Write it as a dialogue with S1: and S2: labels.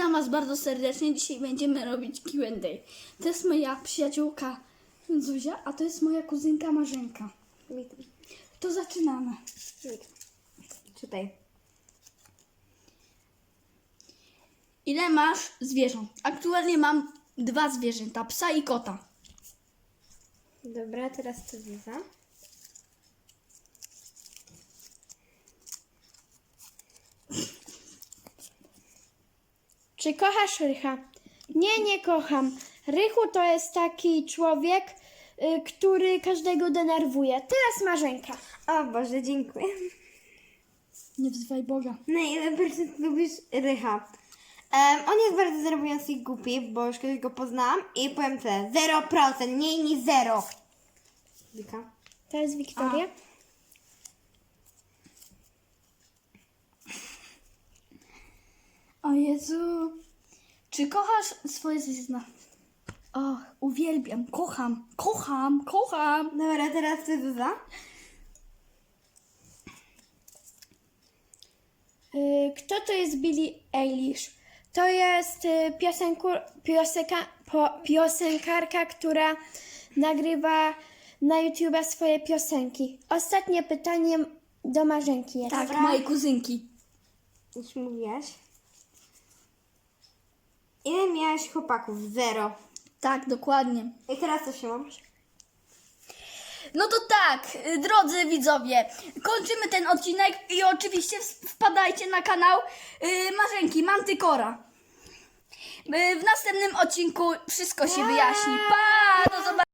S1: Witam Was bardzo serdecznie. Dzisiaj będziemy robić Q&A. To jest moja przyjaciółka Zuzia, a to jest moja kuzynka Marzenka.
S2: Witam.
S1: To zaczynamy.
S2: Witam. Czytaj.
S1: Ile masz zwierząt? Aktualnie mam dwa zwierzęta, psa i kota.
S2: Dobra, teraz to Zuza.
S3: Czy kochasz Rycha? Nie, nie kocham. Rychu to jest taki człowiek, y, który każdego denerwuje. Teraz Marzenka.
S2: O Boże, dziękuję.
S1: Nie wzywaj Boga.
S2: Ile procent lubisz Rycha? Em, on jest bardzo denerwujący i głupi, bo już kiedyś go poznałam i powiem tyle. 0%, mniej niż 0. Wika.
S3: To jest Wiktoria.
S1: Jezu. Czy kochasz swoje zwierzęta? O, uwielbiam, kocham, kocham, kocham.
S2: Dobra, teraz ty Zuza.
S3: Y, Kto to jest Billie Eilish? To jest y, piosenku, piosenka, po, piosenkarka, która nagrywa na YouTube swoje piosenki. Ostatnie pytanie do Marzenki jest.
S1: Tak,
S2: Dobra.
S1: mojej kuzynki.
S2: Już mówiłaś. Ile miałaś chłopaków? 0.
S1: Tak, dokładnie.
S2: I teraz co się mam?
S1: No to tak, y, drodzy widzowie, kończymy ten odcinek i oczywiście wpadajcie na kanał y, Marzenki Mantykora. Y, w następnym odcinku wszystko się wyjaśni. Pa!